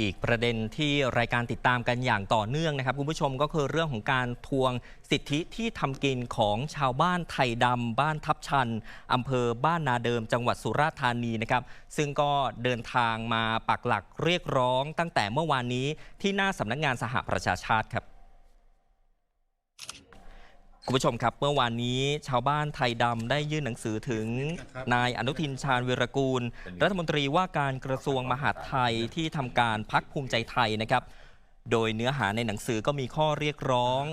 อีกประเด็นที่รายการติดตามกันอย่างต่อเนื่องนะครับคุณผู้ชมก็คือเรื่องของการทวงสิทธิที่ทำกินของชาวบ้านไทยดำบ้านทับชันอำเภอบ้านนาเดิมจังหวัดสุราษฎร์ธานีนะครับซึ่งก็เดินทางมาปักหลักเรียกร้องตั้งแต่เมื่อวานนี้ที่หน้าสำนักงานสหประชาชาติครับ คุณผู้ชมครับเมื่อวานนี้ชาวบ้านไทยดำได้ยื่นหนังสือถึง นายอนุทินชาญวีรกูล รัฐมนตรีว่าการกระทรวงมหาดไทยที่ทำการพักภูมิใจไทยนะครับ โดยเนื้อหาในหนังสือก็มีข้อเรียกร้อง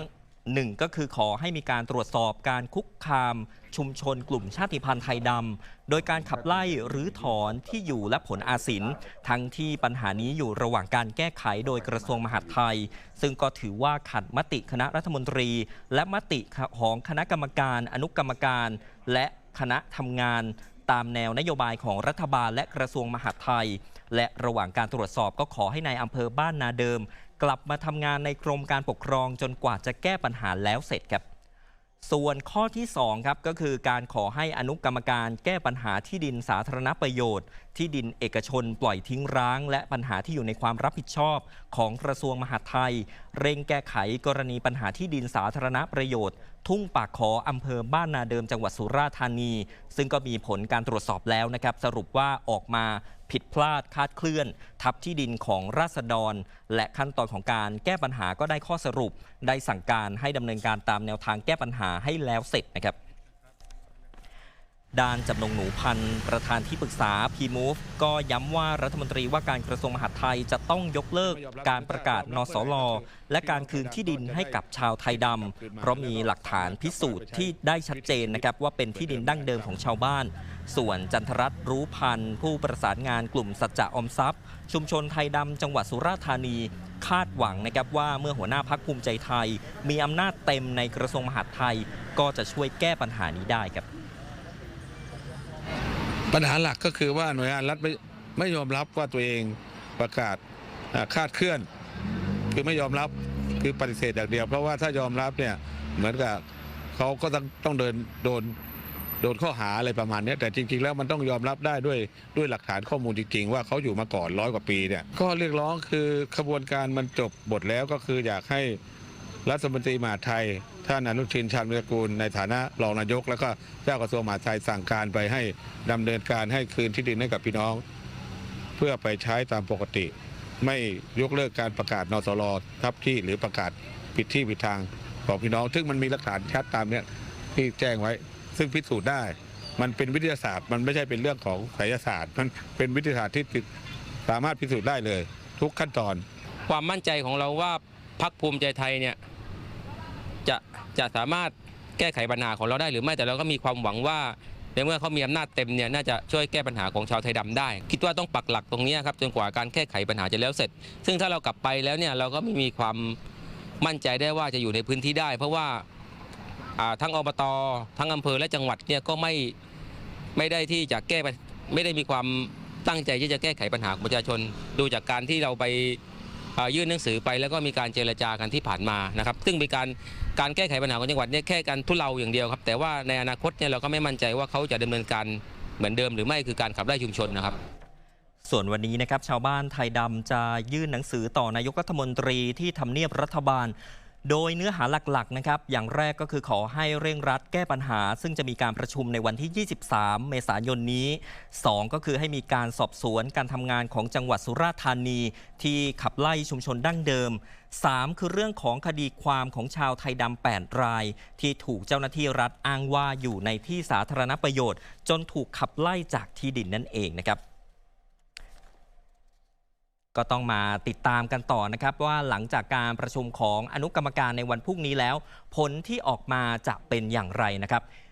หนึ่งก็คือขอให้มีการตรวจสอบการคุกคาม ชุมชนกลุ่มชาติพันธุ์ไทยดำ โดยการขับไล่หรือถอนที่อยู่และผลอาศินทั้งที่ปัญหานี้อยู่ระหว่างการแก้ไขโดยกระทรวงมหาดไทย ซึ่งก็ถือว่าขัดมติคณะรัฐมนตรี และมติของคณะกรรมการ อนุกรรมการ และคณะทำงานตามแนวนโยบายของรัฐบาลและกระทรวงมหาดไทย และระหว่างการตรวจสอบก็ขอให้ในายอำเภอบ้านนาเดิม กลับมาทำงานในกรมการปกครองจนกว่าจะแก้ปัญหาแล้วเสร็จครับ ส่วนข้อที่2ครับก็คือการขอให้อนุกรรมการแก้ปัญหาที่ดินสาธารณประโยชน์ ที่ดินเอกชนปล่อยทิ้งร้าง และปัญหาที่อยู่ในความรับผิดชอบของกระทรวงมหาดไทย เร่งแก้ไขกรณีปัญหาที่ดินสาธารณประโยชน์ ทุ่งปากขออำเภอบ้านนาเดิมจังหวัดสุราษฎร์ธานี ซึ่งก็มีผลการตรวจสอบแล้วนะครับสรุปว่าออกมาผิดพลาดคาดเคลื่อน ทับที่ดินของราษฎร และขั้นตอนของการแก้ปัญหาก็ได้ข้อสรุป ได้สั่งการให้ดำเนินการตามแนวทางแก้ปัญหาให้แล้วเสร็จนะครับ ด้านจำนงหนูพันธ์ประธานที่ปรึกษา P-Move ก็ย้ำว่ารัฐมนตรีว่าการกระทรวงมหาดไทยจะต้องยกเลิกการประกาศนสลและการคืนที่ดินให้กับชาวไทยดำเพราะมีหลักฐานพิสูจน์ที่ได้ชัดเจนนะครับว่าเป็นที่ดินดั้งเดิมของชาวบ้าน ส่วนจันทรัตน์รู้พันธ์ผู้ประสานงานกลุ่มสัจจะอมทรัพย์ ชุมชนไทยดำจังหวัดสุราษฎร์ธานีคาดหวังนะครับว่าเมื่อหัวหน้าพักภูมิใจไทย มีอำนาจเต็มในกระทรวงมหาดไทย ก็จะช่วยแก้ปัญหานี้ได้ครับ ปัญหาหลักก็คือว่าหน่วยงานรัฐไม่ไม่ยอมรับว่าตัวเองประกาศคาดเคลื่อน คือไม่ยอมรับคือปฏิเสธอย่างเดียว เพราะว่าถ้ายอมรับเนี่ยเหมือนกับเขาก็ต้องต้องเดินโดนโดนข้อหาอะไรประมาณนี้แต่จริง ๆ แล้วมันต้องยอมรับได้ด้วยด้วยหลักฐานข้อมูลจริง ๆ ว่าเขาอยู่มาก่อนร้อยกว่าปีเนี่ยก็เรียกร้องคือขบวนการมันจบบทแล้วก็คืออยากให้ รัฐมนตรีมหาไทย ท่านอนุทินชาญวิรกูล ในฐานะรองนายก แล้วก็เจ้ากระทรวงมหาดไทยสั่งการไปให้ดำเนินการให้คืนที่ดินให้กับพี่น้อง เพื่อไปใช้ตามปกติ ไม่ยกเลิกการประกาศนสลทับที่หรือประกาศผิดที่ผิดทางของพี่น้อง ซึ่งมันมีหลักฐานชัดตามเนี้ยที่แจ้งไว้ ซึ่งพิสูจน์ได้ มันเป็นวิทยาศาสตร์ มันไม่ใช่เป็นเรื่องของไสยศาสตร์ มันเป็นวิทยาศาสตร์ที่สามารถพิสูจน์ได้เลย ทุกขั้นตอน ความมั่นใจของเราว่าพักภูมิใจไทยเนี่ย จะจะสามารถแก้ไขปัญหาของเราได้หรือไม่แต่เราก็มีความหวังว่าในเมื่อเขามีอำนาจเต็มเนี่ยน่าจะช่วยแก้ปัญหาของชาวไทยดำได้ คิดว่าต้องปักหลักตรงนี้ครับจนกว่าการแก้ไขปัญหาจะแล้วเสร็จ ซึ่งถ้าเรากลับไปแล้วเนี่ยเราก็ไม่มีความมั่นใจได้ว่าจะอยู่ในพื้นที่ได้ เพราะว่าทั้งอบตทั้งอำเภอและจังหวัดเนี่ยก็ไม่ไม่ได้ที่จะแก้ไม่ได้มีความตั้งใจที่จะแก้ไขปัญหาของประชาชน ดูจากการที่เราไป ยื่นหนังสือไปแล้วก็มีการเจรจากันที่ผ่านมานะครับซึ่งมีการการแก้ไขปัญหาของจังหวัดเนี่ยแค่การทุเลาอย่างเดียวครับ แต่ว่าในอนาคตเนี่ยเราก็ไม่มั่นใจว่าเขาจะดำเนินการเหมือนเดิมหรือไม่คือการขับไล่ชุมชนนะครับส่วนวันนี้นะครับชาวบ้านไทยดำจะยื่นหนังสือต่อนายกรัฐมนตรีที่ทำเนียบรัฐบาล โดยเนื้อหาหลักๆนะครับอย่างแรกก็คือขอให้เร่งรัดแก้ปัญหา ซึ่งจะมีการประชุมในวันที่ 23 เมษายนนี้ 2 ก็คือให้มีการสอบสวนการทำงานของจังหวัดสุราษฎร์ธานี ที่ขับไล่ชุมชนดั้งเดิม 3 คือเรื่องของคดีความของชาวไทยดำ8 ราย ที่ถูกเจ้าหน้าที่รัฐอ้างว่าอยู่ในที่สาธารณประโยชน์ จนถูกขับไล่จากที่ดินนั่นเองนะครับ ก็ต้องมาติดตามกันต่อนะครับว่าหลังจากการประชุมของอนุกรรมการในวันพรุ่งนี้แล้ว ผลที่ออกมาจะเป็นอย่างไรนะครับ